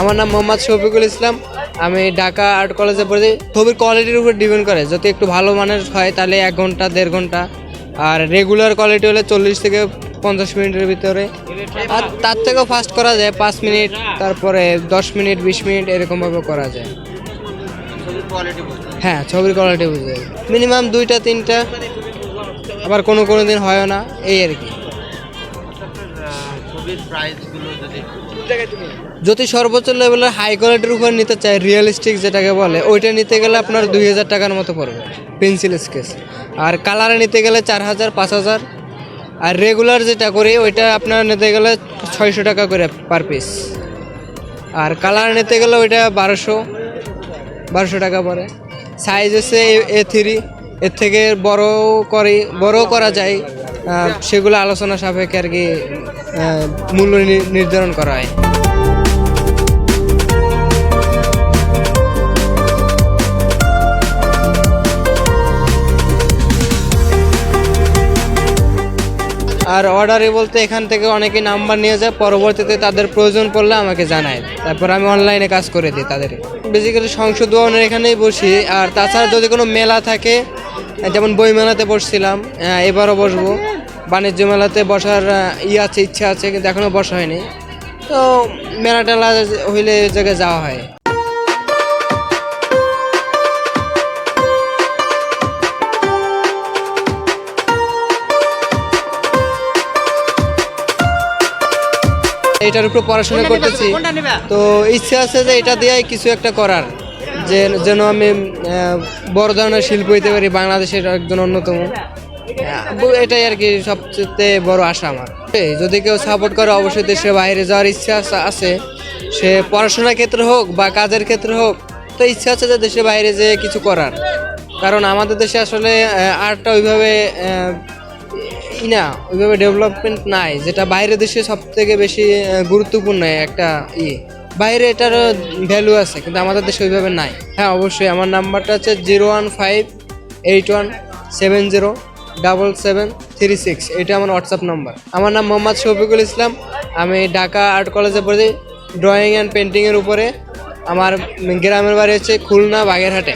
আমার নাম মোহাম্মদ শফিকুল ইসলাম। আমি ঢাকা আর্ট কলেজে পড়ি ছবির কোয়ালিটির উপর ডিপেন্ড করে। যদি একটু ভালো মানের হয়, তাহলে এক ঘণ্টা, দেড় ঘণ্টা। আর রেগুলার কোয়ালিটি হলে চল্লিশ থেকে পঞ্চাশ মিনিটের ভিতরে। আর তার থেকেও ফাস্ট করা যায়, পাঁচ মিনিট, তারপরে দশ মিনিট, বিশ মিনিট এরকমভাবে করা যায়। হ্যাঁ ছবির কোয়ালিটি বুঝে মিনিমাম দুইটা, তিনটা, আবার কোনো কোনো দিন হয় না, এই আর কি। যদি যদি সর্বোচ্চ লেভেলের হাই কোয়ালিটির উপর নিতে চাই রিয়েলিস্টিক যেটাকে বলে ওইটা নিতে গেলে আপনার দুই হাজার টাকার মতো পড়বে পেন্সিল স্কেচ আর কালারে নিতে গেলে চার হাজার পাঁচ হাজার। আর রেগুলার যেটা করি ওইটা আপনার নিতে গেলে ছয়শো টাকা করে পার পিস আর কালার নিতে গেলে ওইটা বারোশো বারোশো টাকা পড়ে। সাইজ হচ্ছে এ থ্রি এর থেকে বড় করি বড় করা যায়। সেগুলো আলোচনা সাপেক্ষে আর কি মূল্য নির্ধারণ করা হয়। আর অর্ডারে বলতে এখান থেকে অনেকে নাম্বার নিয়ে যায়, পরবর্তীতে তাদের প্রয়োজন পড়লে আমাকে জানায়। তারপর আমি অনলাইনে কাজ করে দিই তাদের। বেসিক্যালি ভবনের এখানেই বসি, আর তাছাড়া যদি কোনো মেলা থাকে, যেমন বই মেলাতে বসছিলাম এবারও বসবো। বাণিজ্য মেলাতে বসার ই আছে ইচ্ছা আছে কিন্তু এখনও বসা হয়নি। তো মেলা টেলা হইলে জায়গায় যাওয়া হয়। এটার উপর পড়াশোনা করতেছি। তো ইচ্ছে আছে যে এটা দিয়ে কিছু একটা করার। যে যেন আমি বড় ধরনের শিল্প হইতে পারি বাংলাদেশের একজন অন্যতম। এটাই আর কি সবচেয়ে বড় আশা আমার। যদি কেউ সাপোর্ট করে, অবশ্যই দেশের বাইরে যাওয়ার ইচ্ছা আছে- সে পড়াশোনার ক্ষেত্রে হোক বা কাজের ক্ষেত্রে হোক, তো ইচ্ছা আছে যে দেশের বাইরে যেয়ে কিছু করার। কারণ আমাদের দেশে আসলে আর্টটা ওইভাবে না, ওইভাবে ডেভেলপমেন্ট নাই, যেটা বাইরের দেশে সব থেকে বেশি গুরুত্বপূর্ণ একটা ই। বাইরে এটার ভ্যালু আছে, কিন্তু আমাদের দেশে ওইভাবে নাই। হ্যাঁ অবশ্যই, আমার নাম্বারটা হচ্ছে zero one five eight one seven zero double seven three six এটা আমার হোয়াটসঅ্যাপ নাম্বার আমার নাম মোহাম্মদ শফিকুল ইসলাম। আমি ঢাকা আর্ট কলেজে পড়ি ড্রয়িং অ্যান্ড পেন্টিংয়ের উপরে। আমার গ্রামের বাড়ি হচ্ছে খুলনা বাগেরহাটে।